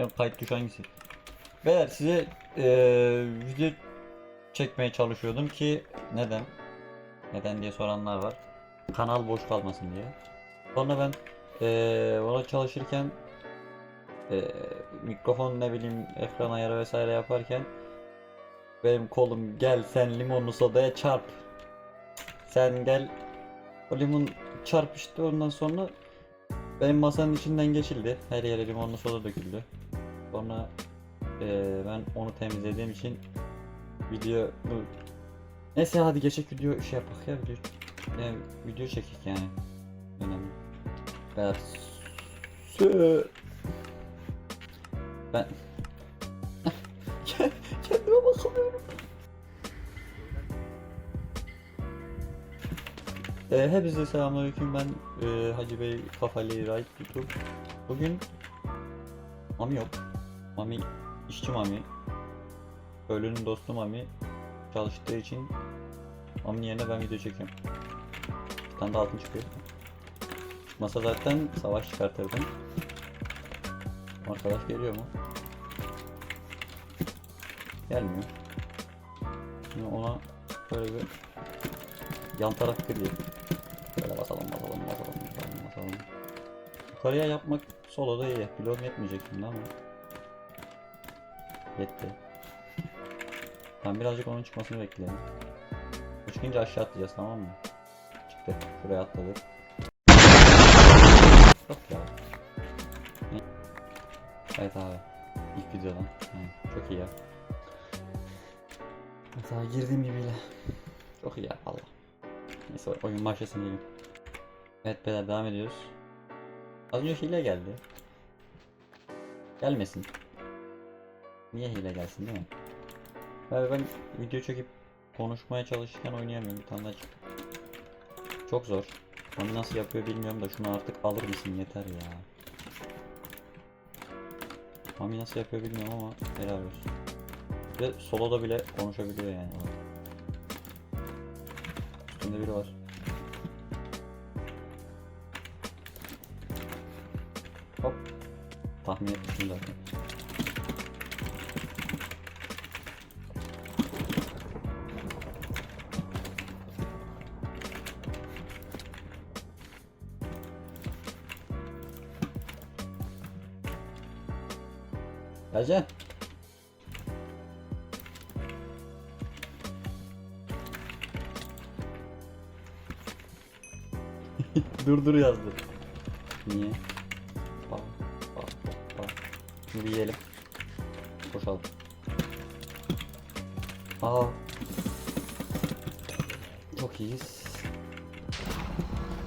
Benim kayıt tuş hangisi? Beyler size eee, video çekmeye çalışıyordum ki neden? Neden diye soranlar var. Kanal boş kalmasın diye. Sonra ben eee ona çalışırken eee, mikrofon ne bileyim ekran ayarı vesaire yaparken benim kolum gel sen limonlu sodaya çarp. Sen gel o limon çarp işte ondan sonra benim masanın içinden geçildi. Her yere limonlu soda döküldü. Sonra eee, ben onu temizlediğim için video Neyse hadi geçek video şey yapak ya video yani video çekik yani önemli. Ben ben kendime bakamıyorum. Ee, hepinize selamünaleyküm ben e, Hacı Bey Kafalı Right YouTube. Bugün Mami yok. Mami işçi Mami. Ölünün dostu Mami çalıştığı için Mami'nin yerine ben video çekiyorum. Bir tane de altın çıkıyor. Masa zaten savaş çıkartırdım. Arkadaş geliyor mu? Gelmiyor. Şimdi ona böyle bir yan taraf kırıyor. Böyle basalım basalım basalım basalım basalım. Yukarıya yapmak soloda iyi. Pilot yetmeyecek şimdi ama. Yetti. Ben birazcık onun çıkmasını bekleyelim. O çıkınca aşağı atlayacağız tamam mı? Çıktı. Şuraya atladık. Yok ya. Evet abi. İlk videodan. Yani çok iyi ya. Mesela girdiğim gibiyle. Çok iyi ya valla. Neyse oyun başlasın diyelim. Evet beyler devam ediyoruz. Az önce hile geldi. Gelmesin. Niye hile gelsin değil mi? Abi ben video çekip konuşmaya çalışırken oynayamıyorum bir tane daha. Çok zor. Onu nasıl yapıyor bilmiyorum da şunu artık alır mısın yeter ya. Mami nasıl yapıyor bilmiyorum ama helal olsun. Ve soloda bile konuşabiliyor yani. Üstünde biri var. Hop. Tahmin etmiştim zaten. Geleceğim. dur dur yazdı. Niye? Bak bak bak bak. Şunu yiyelim. Koşalım. Aa. Çok iyiyiz.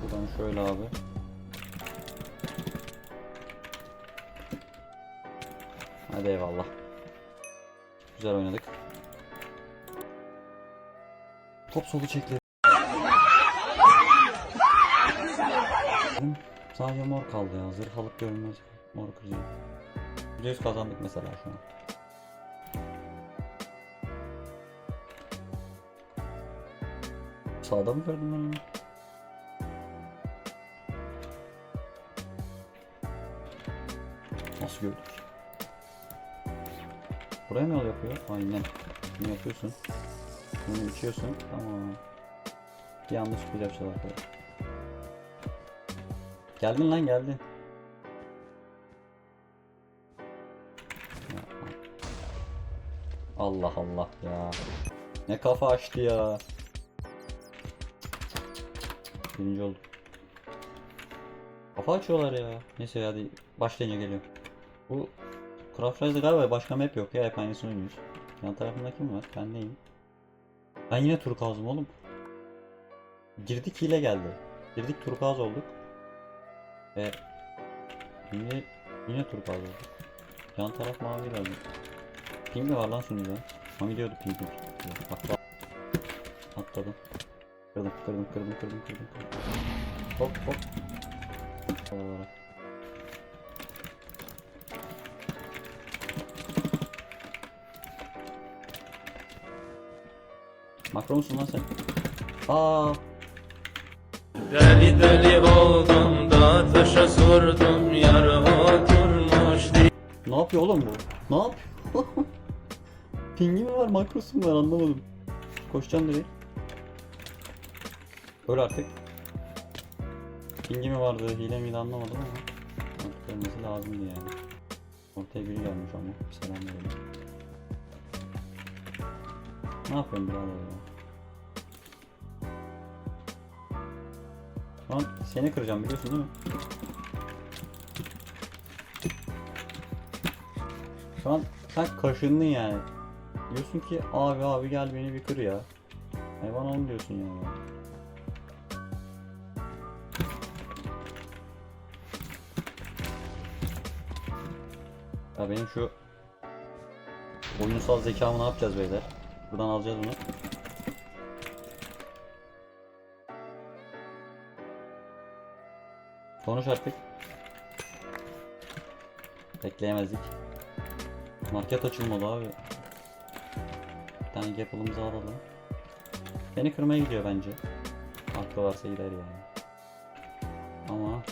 Buradan şöyle abi. Hadi eyvallah. Güzel oynadık. Top solu çekti. Sadece mor kaldı ya. Zırh alıp görünmez. Mor kıracağım. %100 kazandık mesela şu an. Sağda mı gördüm ben onu? Nasıl gördük? Buraya ne yapıyor? Aynen. Bunu yapıyorsun. Bunu içiyorsun. Tamam. Yanlış bir yapacağız arkadaşlar. Geldin lan geldin. Allah Allah ya. Ne kafa açtı ya. Birinci olduk. Kafa açıyorlar ya. Neyse hadi başlayınca geliyorum. Bu Rise'de galiba başka map yok ya hep aynısını oynuyoruz. Yan tarafında kim var? Ben neyim? Ben yine turkuazım oğlum. Girdik hile geldi. Girdik turkuaz olduk. Ve yine yine turkuaz olduk. Yan taraf mavi geldi. Ping mi var lan sunucuda? Mami diyordu ping ping. Bak bak. Atladım. Kırdım kırdım kırdım kırdım. kırdım. Hop hop. Olarak. Makro musun lan sen? Aa, Deli deli oldum da taşa sordum yar oturmuş değil. Ne yapıyor oğlum bu? Ne yapıyor? Pingi mi var makrosu mu var anlamadım. Koşacağım direkt. Öl artık. Pingi mi vardı, hile miydi anlamadım ama. Artık ölmesi lazımdı yani. Ortaya biri gelmiş ama. Selam verelim. Ne yapıyorsun birader ya? Şu an seni kıracağım biliyorsun değil mi? Şu an sen kaşındın yani. Diyorsun ki abi abi gel beni bir kır ya. Bana onu diyorsun yani. Ya benim şu oyunsal zekamı ne yapacağız beyler? Buradan alacağız bunu. Konuş artık. Bekleyemezdik. Market açılmadı abi. Bir tane gapalımızı alalım. Beni kırmaya gidiyor bence. Aklı varsa gider yani. Ama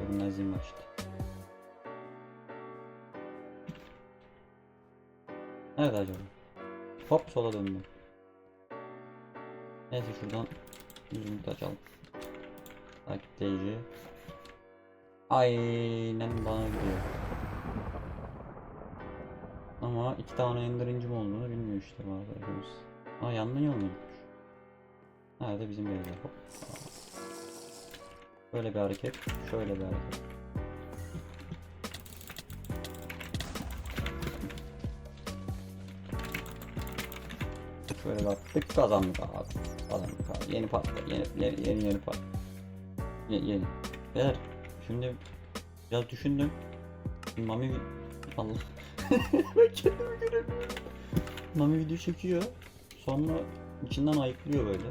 görünmezliğim var işte. Nerede acaba? Hop sola döndüm. Neyse şuradan yüzümü açalım. Takipleyici. Aynen bana gidiyor. Ama iki tane endirincim olduğunu bilmiyor işte arkadaşımız. Aa yandan yol muymuş? Nerede bizim yerimiz hop. Böyle bir hareket, şöyle bir hareket. Şöyle baktık kazandık abi. Kazandık abi. Yeni park, yeni yeni yeni, yeni park. Yeni, yeni. Beyler şimdi biraz düşündüm. Mami Allah. ben kendimi göremiyorum. Mami video çekiyor. Sonra içinden ayıklıyor böyle.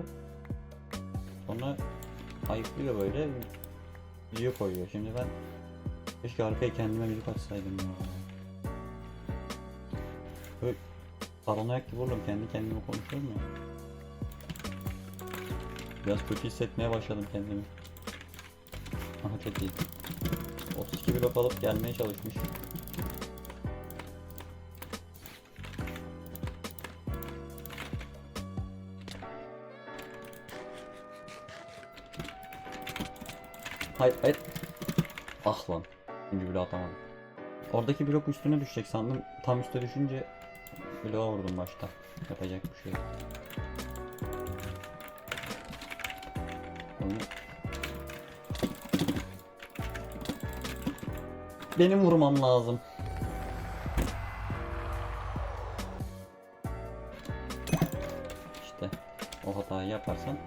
Sonra ayıklıyor böyle. Video koyuyor. Şimdi ben keşke arkaya kendime müzik açsaydım ya. Böyle paranoyak gibi olurum. Kendi kendime konuşuyorum ya. Biraz kötü hissetmeye başladım kendimi. Aha çok iyi. 32 blok alıp gelmeye çalışmış. Hayır hayır. Ah lan. İkinci bloğu atamadım. Oradaki blok üstüne düşecek sandım. Tam üste düşünce bloğa vurdum başta. Yapacak bir şey yok. Benim vurmam lazım. İşte o hatayı yaparsan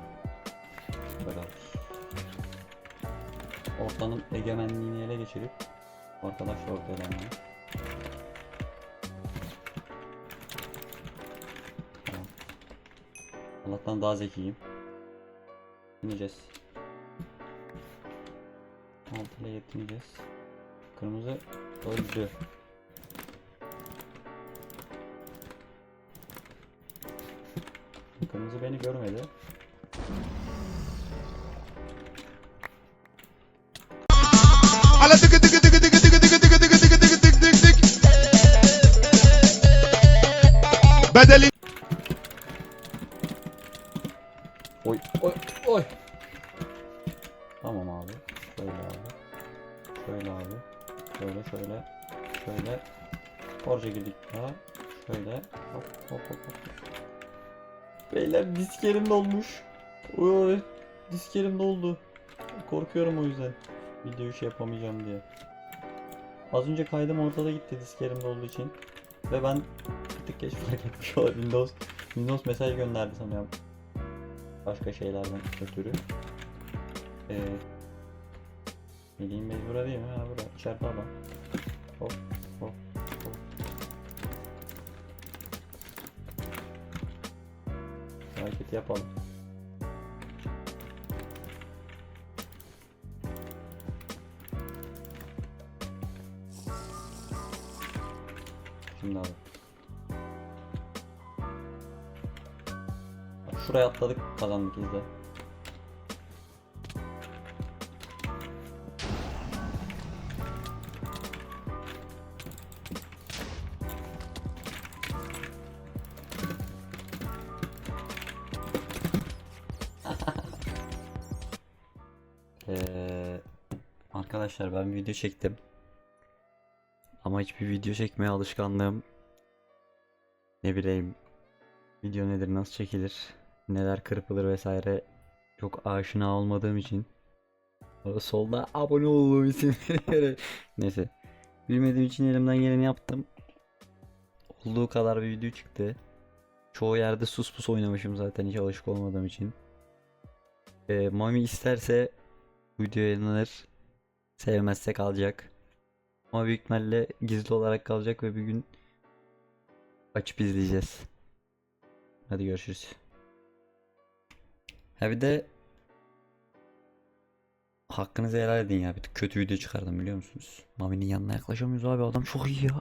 böyle olur. Ortanın egemenliğini ele geçirip arkadaş ortaya Allah'tan daha zekiyim. Yetineceğiz. 6 ile yetineceğiz. Kırmızı öldü. Kırmızı beni görmedi. Ala tıkı tıkı tıkı Şöyle abi. Şöyle şöyle. Şöyle. Borca girdik daha. Şöyle. Hop hop hop hop. Beyler diskerim dolmuş. Oy. Diskerim doldu. Korkuyorum o yüzden. Videoyu şey yapamayacağım diye. Az önce kaydım ortada gitti diskerim dolduğu için. Ve ben bir tık geç fark etmiş olabilir. Windows, Windows mesaj gönderdi sanıyorum başka şeylerden ötürü. Melih'in mecbura değil mi? Ha burada içeride adam. Hop. Hareketi yapalım. Şimdi abi. Şuraya atladık kazandık izle. Arkadaşlar ben bir video çektim. Ama hiçbir video çekmeye alışkanlığım ne bileyim video nedir nasıl çekilir neler kırpılır vesaire çok aşina olmadığım için o solda abone olduğum için neyse bilmediğim için elimden geleni yaptım. Olduğu kadar bir video çıktı. Çoğu yerde sus pus oynamışım zaten hiç alışık olmadığım için. Ee, Mami isterse video yayınlanır sevmezse kalacak ama büyük ihtimalle gizli olarak kalacak ve bir gün açıp izleyeceğiz. Hadi görüşürüz. Ha bir de hakkınızı helal edin ya. Bir kötü video çıkardım biliyor musunuz? Mami'nin yanına yaklaşamıyoruz abi adam çok iyi ya.